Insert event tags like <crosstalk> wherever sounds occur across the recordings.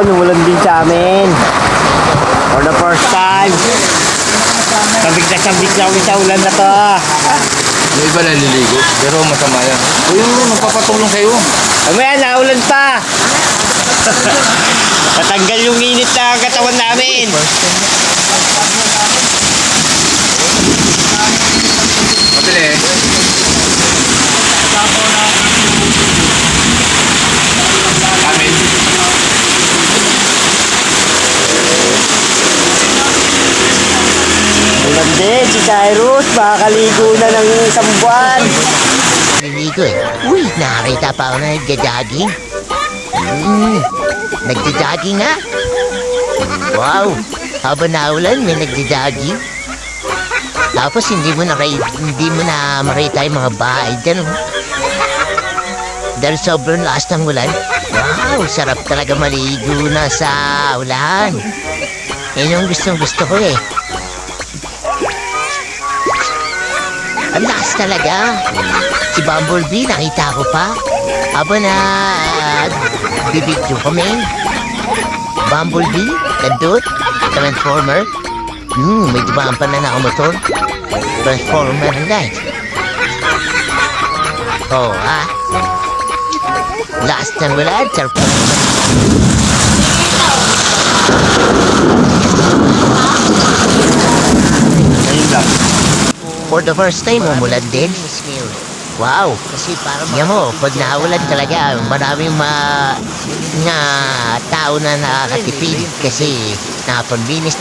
taon, umulan din sa amin. For the first time. Sabik na sabik na kami sa ulan na to. Yung iba naliligo, pero masama yan. Yun, magpapatulong sa'yo. Mamaya, naulan pa. <laughs> Patanggal yung init na katawan namin. Din, si Cyrus, makakaligo na ng isang buwan. Naliligo eh. Uy, nakakita pa ako na nagja-jogging. Hmm, nagja-jogging nga. Wow, habang naulan may nagja-jogging. Tapos hindi mo na hindi mo na makita yung mga bahay dyan. oh. Dahil sobrang lakas ng ulan. Wow, sarap talaga maligo na sa ulan. Yan yung gustong gusto ko eh. Ang lakas talaga. Si Bumblebee, nakita ko pa. Aba na bibidyo kami. Bumblebee, nandun, Transformer. Hmm, may dumaan pa na nakamotor. Transformer na eh. Oo, ah. Last ng wala, sarap. For the first time, umulan din. Wow! Kasi para Yan mo, pag naulan talaga, maraming ma... nga tao na nakakatipid kasi nakapambinis.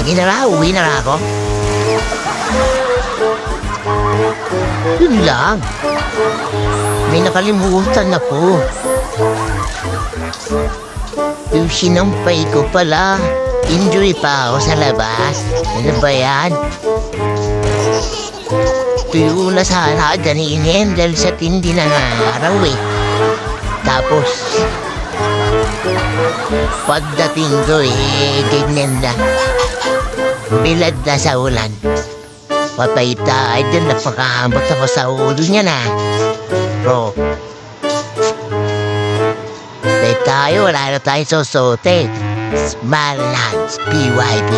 Sige na ra, uwi na ra ako. Yun lang. May nakalimutan ako. Yung sinampay ko pala. Injury pa ako sa labas. Ano ba yan? Tuyo na sana ganinin dahil sa tindi ng araw eh. Tapos, pagdating ko eh, ganyan na. Bilad na sa ulan. Patay tayo dyan, napakahamot ako sa ulo niya na. Bro, Tay tayo, wala na tayo susutin. Smile hands, PYB.